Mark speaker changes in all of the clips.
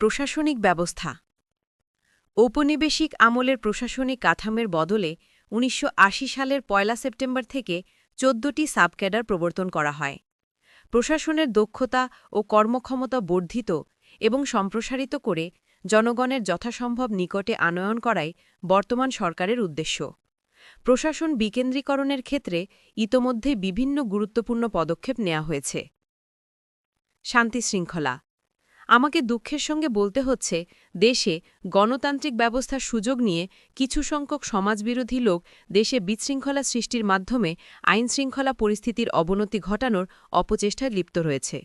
Speaker 1: প্রশাসনিক ব্যবস্থা। ঔপনিবেশিক আমলের প্রশাসনিক কাঠামের বদলে উনিশশো আশি সালের পয়লা সেপ্টেম্বর থেকে চোদ্দটি সাবক্যাডার প্রবর্তন করা হয়। প্রশাসনের দক্ষতা ও কর্মক্ষমতা বর্ধিত এবং সম্প্রসারিত করে জনগণের যথাসম্ভব নিকটে আনয়ন করাই বর্তমান সরকারের উদ্দেশ্য। প্রশাসন বিকেন্দ্রীকরণের ক্ষেত্রে ইতোমধ্যে বিভিন্ন গুরুত্বপূর্ণ পদক্ষেপ নেওয়া হয়েছে। শান্তিশৃঙ্খলা আমাকে দুঃখের সঙ্গে বলতে হচ্ছে, দেশে গণতান্ত্রিক ব্যবস্থার সুযোগ নিয়ে কিছু সংখ্যক সমাজবিরোধী লোক দেশে বিশৃঙ্খলা সৃষ্টির মাধ্যমে আইনশৃঙ্খলা পরিস্থিতির অবনতি ঘটানোর অপচেষ্টায় লিপ্ত রয়েছে।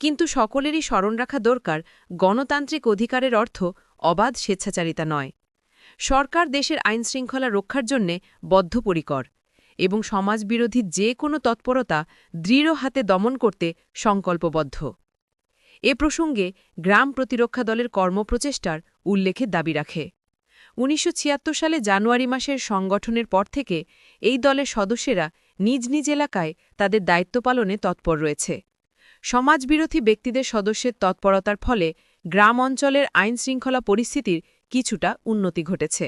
Speaker 1: কিন্তু সকলেরই স্মরণ রাখা দরকার, গণতান্ত্রিক অধিকারের অর্থ অবাধ স্বেচ্ছাচারিতা নয়। সরকার দেশের আইনশৃঙ্খলা রক্ষার জন্যে বদ্ধপরিকর এবং সমাজবিরোধী যে কোনো তৎপরতা দৃঢ় হাতে দমন করতে সংকল্পবদ্ধ। এ প্রসঙ্গে গ্রাম প্রতিরক্ষা দলের কর্মপ্রচেষ্টার উল্লেখের দাবি রাখে। উনিশশো ছিয়াত্তর সালে জানুয়ারি মাসের সংগঠনের পর থেকে এই দলের সদস্যেরা নিজ নিজ এলাকায় তাদের দায়িত্ব পালনে তৎপর রয়েছে। সমাজবিরোধী ব্যক্তিদের সদস্যের তৎপরতার ফলে গ্রাম অঞ্চলের আইনশৃঙ্খলা পরিস্থিতির কিছুটা উন্নতি ঘটেছে।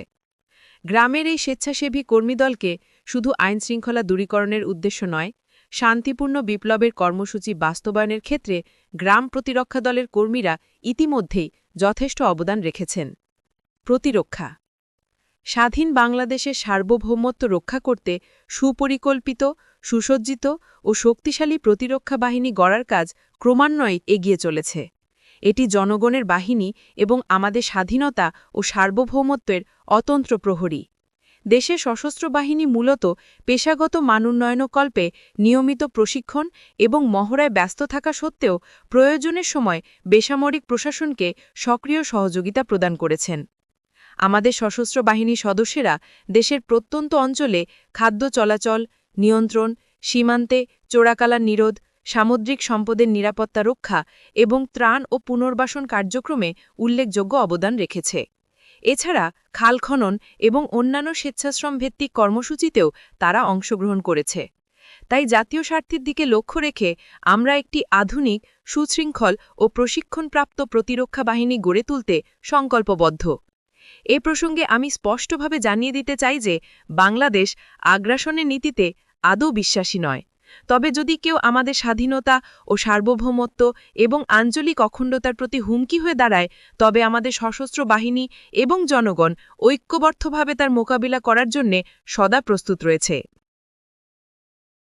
Speaker 1: গ্রামের এই স্বেচ্ছাসেবী কর্মীদলকে শুধু আইনশৃঙ্খলা দূরীকরণের উদ্দেশ্য নয় শান্তিপূর্ণ বিপ্লবের কর্মসূচি বাস্তবায়নের ক্ষেত্রে গ্রাম প্রতিরক্ষা দলের কর্মীরা ইতিমধ্যেই যথেষ্ট অবদান রেখেছেন। প্রতিরক্ষা। স্বাধীন বাংলাদেশের সার্বভৌমত্ব রক্ষা করতে সুপরিকল্পিত, সুসজ্জিত ও শক্তিশালী প্রতিরক্ষা বাহিনী গড়ার কাজ ক্রমান্বয়ে এগিয়ে চলেছে। এটি জনগণের বাহিনী এবং আমাদের স্বাধীনতা ও সার্বভৌমত্বের অতন্ত্র প্রহরী। দেশের সশস্ত্র বাহিনী মূলত পেশাগত মানোন্নয়নকল্পে নিয়মিত প্রশিক্ষণ এবং মহড়ায় ব্যস্ত থাকা সত্ত্বেও প্রয়োজনের সময় বেসামরিক প্রশাসনকে সক্রিয় সহযোগিতা প্রদান করেছেন। আমাদের সশস্ত্র বাহিনীর সদস্যরা দেশের প্রত্যন্ত অঞ্চলে খাদ্য চলাচল, নিয়ন্ত্রণ, সীমান্তে চোরাকালা নিরোধ, সামুদ্রিক সম্পদের নিরাপত্তা রক্ষা এবং ত্রাণ ও পুনর্বাসন কার্যক্রমে উল্লেখযোগ্য অবদান রেখেছে। এছাড়া খাল খনন এবং অন্যান্য স্বেচ্ছাশ্রম ভিত্তিক কর্মসূচিতেও তারা অংশগ্রহণ করেছে। তাই জাতীয় স্বার্থের দিকে লক্ষ্য রেখে আমরা একটি আধুনিক, সুশৃঙ্খল ও প্রশিক্ষণপ্রাপ্ত প্রতিরক্ষা বাহিনী গড়ে তুলতে সংকল্পবদ্ধ। এ প্রসঙ্গে আমি স্পষ্টভাবে জানিয়ে দিতে চাই যে বাংলাদেশ আগ্রাসনের নীতিতে আদৌ বিশ্বাসী নয়। তবে যদি কেউ আমাদের স্বাধীনতা ও সার্বভৌমত্ব এবং আঞ্চলিক অখণ্ডতার প্রতি হুমকি হয়ে দাঁড়ায়, তবে আমাদের সশস্ত্র বাহিনী এবং জনগণ ঐক্যবদ্ধভাবে তার মোকাবিলা করার জন্যে সদা প্রস্তুত রয়েছে।